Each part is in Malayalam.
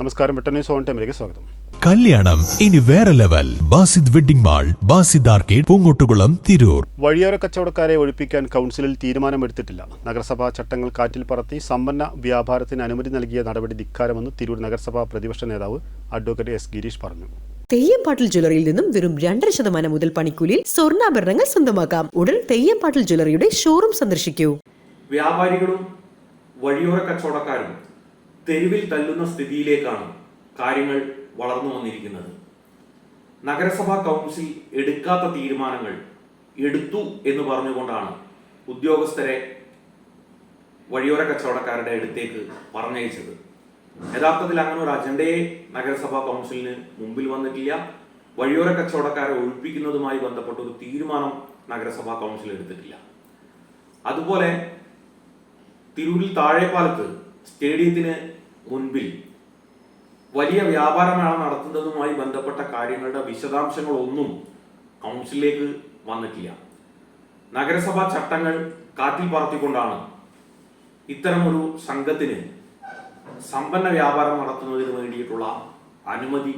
നമസ്കാരം. ബ്രിട്ടനീസ് ന്യൂസ് ഓൺ ടൈമിലേക്ക് സ്വാഗതം. കല്യാണം ഇനി വേറെ level. Basid wedding mall Basid arcade Poonkottukulam Tirur. വഴിയോര കച്ചവടക്കാരെ ഒഴിപ്പിക്കാൻ കൗൺസിലിൽ തീരുമാനമെടുത്തിട്ടില്ല. നഗരസഭാ ചട്ടങ്ങൾ കാറ്റിൽ പറത്തി സമ്പന്ന വ്യാപാരത്തിന് അനുമതി നൽകിയ നടപടി ധിക്കാരമെന്ന് തിരൂർ നഗരസഭാ പ്രതിപക്ഷ നേതാവ് അഡ്വക്കേറ്റ് എസ് ഗിരീഷ് പറഞ്ഞു. തെയ്യംപാട്ടിൽ ജ്വല്ലറിയിൽ നിന്നും വെറും രണ്ടര ശതമാനം മുതൽ പണിക്കൂലിയിൽ സ്വർണാഭരണങ്ങൾ സ്വന്തമാക്കാം. ഉടൻ തെയ്യംപാട്ടിൽ ജ്വല്ലറിയുടെ ഷോറൂം സന്ദർശിക്കൂ. വ്യാപാരികളും വഴിയോര കച്ചവടക്കാരും തെരുവിൽ തല്ലുന്ന സ്ഥിതിയിലേക്കാണ് കാര്യങ്ങൾ വളർന്നു വന്നിരിക്കുന്നത്. നഗരസഭാ കൗൺസിൽ എടുക്കാത്ത തീരുമാനങ്ങൾ എടുത്തു എന്ന് പറഞ്ഞുകൊണ്ടാണ് ഉദ്യോഗസ്ഥരെ വഴിയോര കച്ചവടക്കാരുടെ അടുത്തേക്ക് പറഞ്ഞയച്ചത്. യഥാർത്ഥത്തിൽ അങ്ങനെ ഒരു അജണ്ടയെ നഗരസഭാ കൗൺസിലിന് മുമ്പിൽ വന്നിട്ടില്ല. വഴിയോര കച്ചവടക്കാരെ ഒഴിപ്പിക്കുന്നതുമായി ബന്ധപ്പെട്ട ഒരു തീരുമാനം നഗരസഭാ കൗൺസിൽ എടുത്തിട്ടില്ല. അതുപോലെ തിരൂരിൽ താഴെപ്പാലത്ത് സ്റ്റേഡിയത്തിന് മുൻപിൽ വലിയ വ്യാപാരമേള നടത്തുന്നതുമായി ബന്ധപ്പെട്ട കാര്യങ്ങളുടെ വിശദാംശങ്ങളൊന്നും കൗൺസിലിലേക്ക് വന്നിട്ടില്ല. നഗരസഭാ ചട്ടങ്ങൾ കാറ്റിൽ പറത്തിക്കൊണ്ടാണ് ഇത്തരമൊരു സംഘത്തിന് സമ്പന്ന വ്യാപാരം നടത്തുന്നതിന് വേണ്ടിയിട്ടുള്ള അനുമതി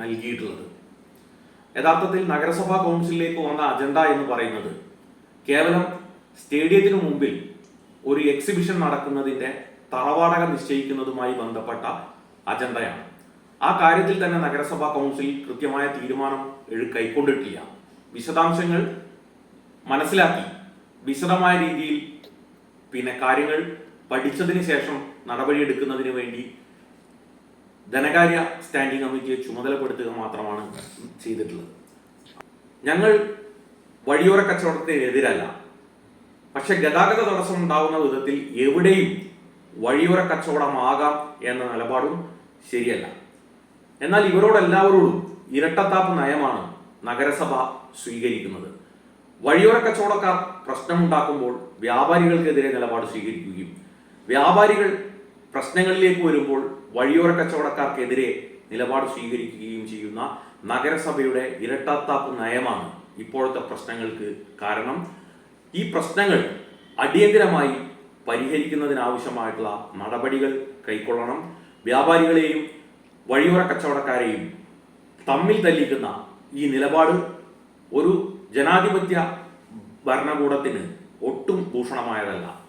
നൽകിയിട്ടുള്ളത്. യഥാർത്ഥത്തിൽ നഗരസഭാ കൗൺസിലിലേക്ക് വന്ന അജണ്ട എന്ന് പറയുന്നത് കേവലം സ്റ്റേഡിയത്തിന് മുമ്പിൽ ഒരു എക്സിബിഷൻ നടക്കുന്നതിന്റെ തറവാടക നിശ്ചയിക്കുന്നതുമായി ബന്ധപ്പെട്ട അജണ്ടയാണ്. ആ കാര്യത്തിൽ തന്നെ നഗരസഭാ കൗൺസിൽ കൃത്യമായ തീരുമാനം കൈക്കൊണ്ടിട്ടില്ല. വിശദാംശങ്ങൾ മനസ്സിലാക്കി. വിശദമായ രീതിയിൽ പിന്നെ കാര്യങ്ങൾ പഠിച്ചതിന് ശേഷം നടപടി നടപടിയെടുക്കുന്നതിന് വേണ്ടി ധനകാര്യ സ്റ്റാൻഡിംഗ് കമ്മിറ്റിയെ ചുമതലപ്പെടുത്തുക മാത്രമാണ് ചെയ്തിട്ടുള്ളത്. ഞങ്ങൾ വഴിയോര കച്ചവടത്തിനെതിരല്ല. പക്ഷെ ഗതാഗത തടസ്സം ഉണ്ടാകുന്ന വിധത്തിൽ എവിടെയും വഴിയോര കച്ചവടമാകാം എന്ന നിലപാടും ശരിയല്ല. എന്നാൽ ഇവരോടെല്ലാവരോടും ഇരട്ടത്താപ്പ് നയമാണ് നഗരസഭ സ്വീകരിക്കുന്നത്. വഴിയോര കച്ചവടക്കാർ പ്രശ്നമുണ്ടാക്കുമ്പോൾ വ്യാപാരികൾക്കെതിരെ നിലപാട് സ്വീകരിക്കുകയും വ്യാപാരികൾ പ്രശ്നങ്ങളിലേക്ക് വരുമ്പോൾ വഴിയോര കച്ചവടക്കാർക്കെതിരെ നിലപാട് സ്വീകരിക്കുകയും ചെയ്യുന്ന നഗരസഭയുടെ ഇരട്ടത്താപ്പ് നയമാണ് ഇപ്പോഴത്തെ പ്രശ്നങ്ങൾക്ക് കാരണം. ഈ പ്രശ്നങ്ങൾ അടിയന്തരമായി പരിഹരിക്കുന്നതിനാവശ്യമായിട്ടുള്ള നടപടികൾ കൈക്കൊള്ളണം. വ്യാപാരികളെയും വഴിയോര കച്ചവടക്കാരെയും തമ്മിൽ തല്ലിക്കുന്ന ഈ നിലപാട് ഒരു ജനാധിപത്യ ഭരണകൂടത്തിന് ഒട്ടും ഭൂഷണമായതല്ല.